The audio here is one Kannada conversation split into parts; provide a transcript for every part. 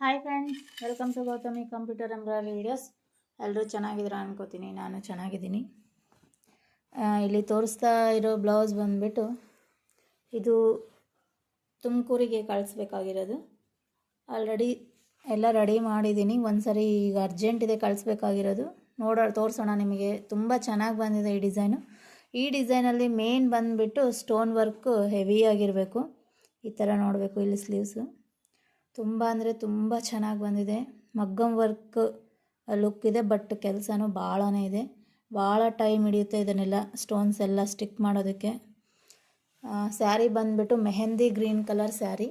Hi friends welcome to Gautami computer embroidery videos ಎಲ್ಲರೂ ಚೆನ್ನಾಗಿದ್ದೀರಾ ಅನ್ಕೋತೀನಿ, ನಾನು ಚೆನ್ನಾಗಿದ್ದೀನಿ. ಇಲ್ಲಿ ತೋರಿಸ್ತಾ ಇರೋ ಬ್ಲೌಸ್ ಬಂದುಬಿಟ್ಟು ಇದು ತುಮಕೂರಿಗೆ ಕಳಿಸ್ಬೇಕಾಗಿರೋದು. ಆಲ್ರೆಡಿ ಎಲ್ಲ ರೆಡಿ ಮಾಡಿದ್ದೀನಿ. ಒಂದು ಸರಿ ಈಗ ಅರ್ಜೆಂಟ್ ಇದೆ ಕಳಿಸ್ಬೇಕಾಗಿರೋದು. ನೋಡೋ, ತೋರಿಸೋಣ ನಿಮಗೆ. ತುಂಬ ಚೆನ್ನಾಗಿ ಬಂದಿದೆ ಈ ಡಿಸೈನು ಈ ಡಿಸೈನಲ್ಲಿ ಮೇನ್ ಬಂದುಬಿಟ್ಟು ಸ್ಟೋನ್ ವರ್ಕು ಹೆವಿಯಾಗಿರಬೇಕು ಈ ಥರ ನೋಡಬೇಕು ಇಲ್ಲಿ ಸ್ಲೀವ್ಸು ತುಂಬ ಅಂದರೆ ತುಂಬ ಚೆನ್ನಾಗಿ ಬಂದಿದೆ. ಮಗ್ಗಮ್ ವರ್ಕ್ ಲುಕ್ ಇದೆ, ಬಟ್ ಕೆಲಸನೂ ಭಾಳನೇ ಇದೆ. ಭಾಳ ಟೈಮ್ ಹಿಡಿಯುತ್ತೆ ಇದನ್ನೆಲ್ಲ, ಸ್ಟೋನ್ಸ್ ಎಲ್ಲ ಸ್ಟಿಕ್ ಮಾಡೋದಕ್ಕೆ. ಸ್ಯಾರಿ ಬಂದುಬಿಟ್ಟು ಮೆಹಂದಿ ಗ್ರೀನ್ ಕಲರ್ ಸ್ಯಾರಿ,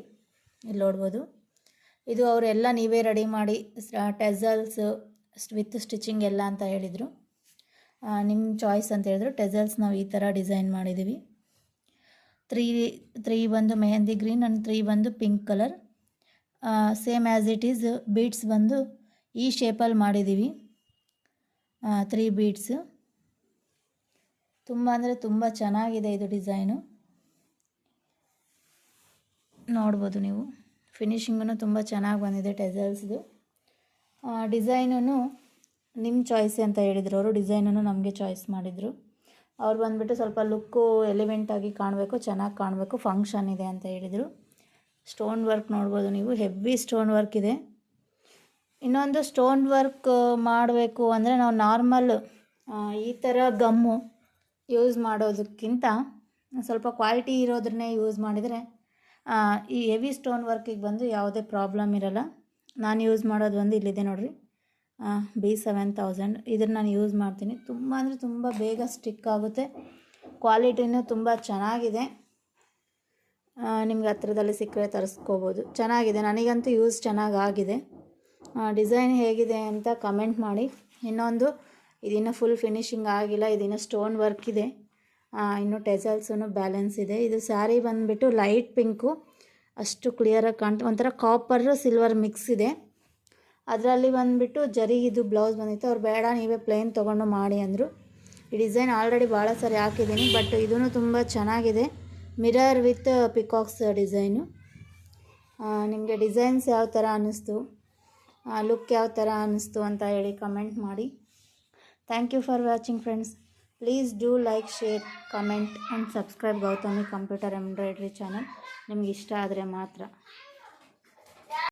ಇಲ್ಲಿ ನೋಡ್ಬೋದು. ಇದು ಅವರೆಲ್ಲ ನೀವೇ ರೆಡಿ ಮಾಡಿ ಟೆಸಲ್ಸ್ ವಿತ್ ಸ್ಟಿಚಿಂಗ್ ಎಲ್ಲ ಅಂತ ಹೇಳಿದರು. ನಿಮ್ಮ ಚಾಯ್ಸ್ ಅಂತ ಹೇಳಿದ್ರು. ಟೆಸಲ್ಸ್ ನಾವು ಈ ಥರ ಡಿಸೈನ್ ಮಾಡಿದ್ದೀವಿ ತ್ರೀ ತ್ರೀ ಬಂದು ಮೆಹಂದಿ ಗ್ರೀನ್ ಆ್ಯಂಡ್ ತ್ರೀ ಬಂದು pink colour. Same as it is beads ಬಂದು ಈ ಶೇಪಲ್ಲಿ ಮಾಡಿದ್ದೀವಿ. ತ್ರೀ ಬೀಡ್ಸ್ ತುಂಬ ಅಂದರೆ ತುಂಬ ಚೆನ್ನಾಗಿದೆ ಇದು ಡಿಸೈನು ನೋಡ್ಬೋದು ನೀವು. ಫಿನಿಷಿಂಗೂ ತುಂಬ ಚೆನ್ನಾಗಿ ಬಂದಿದೆ ಟೆಸಲ್ಸ್ದು ಡಿಸೈನೂ ನಿಮ್ಮ ಚಾಯ್ಸ್ ಅಂತ ಹೇಳಿದರು ಅವರು. ಡಿಸೈನನ್ನು ನಮಗೆ ಚಾಯ್ಸ್ ಮಾಡಿದರು. ಅವ್ರು ಬಂದುಬಿಟ್ಟು ಸ್ವಲ್ಪ ಲುಕ್ಕು ಎಲಿವೆಂಟಾಗಿ ಕಾಣಬೇಕು, ಚೆನ್ನಾಗಿ ಕಾಣಬೇಕು ಫಂಕ್ಷನ್ ಇದೆ ಅಂತ ಹೇಳಿದರು. ಸ್ಟೋನ್ ವರ್ಕ್ ನೋಡ್ಬೋದು ನೀವು. ಹೆವಿ ಸ್ಟೋನ್ ವರ್ಕ್ ಇದೆ. ಇನ್ನೊಂದು ಸ್ಟೋನ್ ವರ್ಕ್ ಮಾಡಬೇಕು ಅಂದರೆ ನಾವು ನಾರ್ಮಲ್ ಈ ಥರ ಗಮ್ಮು ಯೂಸ್ ಮಾಡೋದಕ್ಕಿಂತ ಸ್ವಲ್ಪ ಕ್ವಾಲಿಟಿ ಇರೋದನ್ನೇ ಯೂಸ್ ಮಾಡಿದರೆ ಈ ಹೆವಿ ಸ್ಟೋನ್ ವರ್ಕಿಗೆ ಬಂದು ಯಾವುದೇ ಪ್ರಾಬ್ಲಮ್ ಇರಲ್ಲ. ನಾನು ಯೂಸ್ ಮಾಡೋದು ಒಂದು ಇಲ್ಲಿದೆ ನೋಡಿರಿ. B seven thousand. ಇದನ್ನು ನಾನು ಯೂಸ್ ಮಾಡ್ತೀನಿ. ತುಂಬ ಅಂದರೆ ತುಂಬ ಬೇಗ ಸ್ಟಿಕ್ ಆಗುತ್ತೆ. ಕ್ವಾಲಿಟಿನೂ ತುಂಬ ಚೆನ್ನಾಗಿದೆ. ನಿಮ್ಗೆ ಹತ್ರದಲ್ಲಿ ಸಿಕ್ಕರೆ ತರಿಸ್ಕೋಬೋದು. ಚೆನ್ನಾಗಿದೆ. ನನಗಂತೂ ಯೂಸ್ ಚೆನ್ನಾಗಿ ಆಗಿದೆ ಡಿಸೈನ್ ಹೇಗಿದೆ ಅಂತ ಕಮೆಂಟ್ ಮಾಡಿ. ಇನ್ನೊಂದು, ಇದಿನ್ನು ಫುಲ್ ಫಿನಿಶಿಂಗ್ ಆಗಿಲ್ಲ. ಇದಿನ್ನು ಸ್ಟೋನ್ ವರ್ಕ್ ಇದೆ. ಇನ್ನು ಟೆಸಲ್ಸೂ ಬ್ಯಾಲೆನ್ಸ್ ಇದೆ. ಇದು ಸ್ಯಾರಿ ಬಂದುಬಿಟ್ಟು ಲೈಟ್ ಪಿಂಕು ಅಷ್ಟು ಕ್ಲಿಯರಾಗಿ ಕಾಣ್ತು ಒಂಥರ ಕಾಪರ್ ಸಿಲ್ವರ್ ಮಿಕ್ಸ್ ಇದೆ. ಅದರಲ್ಲಿ ಬಂದುಬಿಟ್ಟು ಜರಿ ಇದು ಬ್ಲೌಸ್ ಬಂದಿತ್ತು. ಅವ್ರು ಬೇಡ, ನೀವೇ ಪ್ಲೇನ್ ತೊಗೊಂಡು ಮಾಡಿ ಅಂದರು. ಈ ಡಿಸೈನ್ ಆಲ್ರೆಡಿ ಭಾಳ ಸರಿ ಹಾಕಿದ್ದೀನಿ ಬಟ್ ಇದೂ ತುಂಬ ಚೆನ್ನಾಗಿದೆ. Mirror with peacocks design. ನಿಮಗೆ ಡಿಸೈನ್ಸ್ ಯಾವ ಥರ ಅನ್ನಿಸ್ತು? ಲುಕ್ ಯಾವ ಥರ ಅನ್ನಿಸ್ತು ಅಂತ ಹೇಳಿ ಕಮೆಂಟ್ ಮಾಡಿ. Thank you for watching friends please do like share comment and subscribe Gautami computer embroidery channel ನಿಮ್ಗೆ ಇಷ್ಟ ಆದರೆ ಮಾತ್ರ.